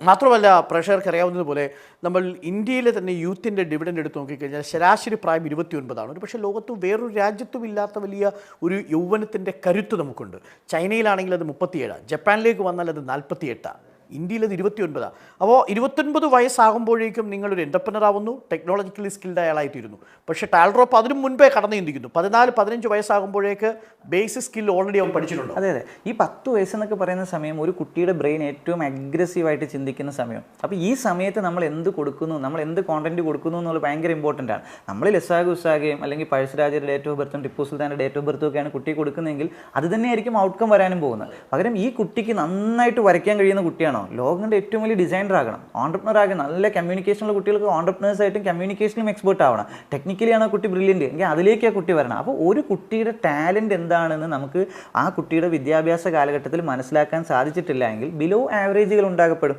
മാത്രമല്ല പ്രേക്ഷകർക്ക് അറിയാവുന്നതുപോലെ നമ്മൾ ഇന്ത്യയിലെ തന്നെ യൂത്തിന്റെ ഡിവിഡൻഡ് എടുത്ത് നോക്കിക്കഴിഞ്ഞാൽ ശരാശരി പ്രായം ഇരുപത്തി ഒൻപതാണ് ഒരു പക്ഷേ ലോകത്ത് വേറൊരു രാജ്യത്തും ഇല്ലാത്ത വലിയ ഒരു യൗവനത്തിന്റെ കരുത്ത് നമുക്കുണ്ട്. ചൈനയിലാണെങ്കിൽ അത് മുപ്പത്തിയേഴാണ്. ജപ്പാനിലേക്ക് വന്നാൽ അത് നാൽപ്പത്തിയെട്ടാണ്. ഇന്ത്യയിൽ അത് ഇരുപത്തി ഒൻപതാണ് അപ്പോൾ ഇരുപത്തൊൻപത് വയസ്സാകുമ്പോഴേക്കും നിങ്ങളൊരു എന്റർപ്രനർ ആവുന്നു ടെക്നോളജിക്കലി സ്കിൽഡ് അയാളായിത്തീരുന്നു പക്ഷേ ടാൽഡ്രോപ്പ് അതിനു മുൻപേ കടന്നു ചിന്തിക്കുന്നു. പതിനാല് പതിനഞ്ച് വയസ്സാകുമ്പോഴേക്ക് ബേസിക് സ്കിൽ ഓൾറെഡി അവൻ പഠിച്ചിട്ടുണ്ട്? അതെ അതെ. ഈ പത്ത് വയസ്സെന്നൊക്കെ പറയുന്ന സമയം ഒരു കുട്ടിയുടെ ബ്രെയിൻ ഏറ്റവും അഗ്രസീവായിട്ട് ചിന്തിക്കുന്ന സമയം. അപ്പോൾ ഈ സമയത്ത് നമ്മൾ എന്ത് കൊടുക്കുന്നു നമ്മൾ എന്ത് കോണ്ടന്റ് കൊടുക്കുന്നു എന്നുള്ളത് ഭയങ്കര ഇമ്പോർട്ടന്റ് ആണ്. നമ്മൾ ലസാഗ് ഉസാഗയും അല്ലെങ്കിൽ പഴശ്ശരാജയുടെ ഡേറ്റ് ഓഫ് ബർത്തും ടിപ്പു സുൽത്താന്റെ ഡേറ്റ് ഓഫ് ബർത്തും ഒക്കെയാണ് കുട്ടി കൊടുക്കുന്നതെങ്കിൽ അത് തന്നെയായിരിക്കും ഔട്ട്കം വരാനും പോകുന്നത്. പകരം ഈ കുട്ടിക്ക് നന്നായിട്ട് വരയ്ക്കാൻ കഴിയുന്ന കുട്ടിയാണോ? ലോകങ്ങളുടെ ഏറ്റവും വലിയ ഡിസൈനർ ആകണം. ഓണ്ടർപ്രണർ ആകണം നല്ല കമ്മ്യൂണിക്കേഷനുള്ള കുട്ടികൾക്ക് ഓണ്ടർപ്രണേഴ്സ് ആയിട്ടും കമ്മ്യൂണിക്കേഷനിലും എക്സ്പേർട്ട് ആവണം. ടെക്നിക്കലി ആണ് ആ കുട്ടി ബ്രില്യന്റ് എങ്കിൽ അതിലേക്ക് ആ കുട്ടി വരണം. അപ്പോൾ ഒരു കുട്ടിയുടെ ടാലന്റ് എന്താണെന്ന് നമുക്ക് ആ കുട്ടിയുടെ വിദ്യാഭ്യാസ കാലഘട്ടത്തിൽ മനസ്സിലാക്കാൻ സാധിച്ചിട്ടില്ല എങ്കിൽ ബിലോ ആവറേജുകൾ ഉണ്ടാകപ്പെടും.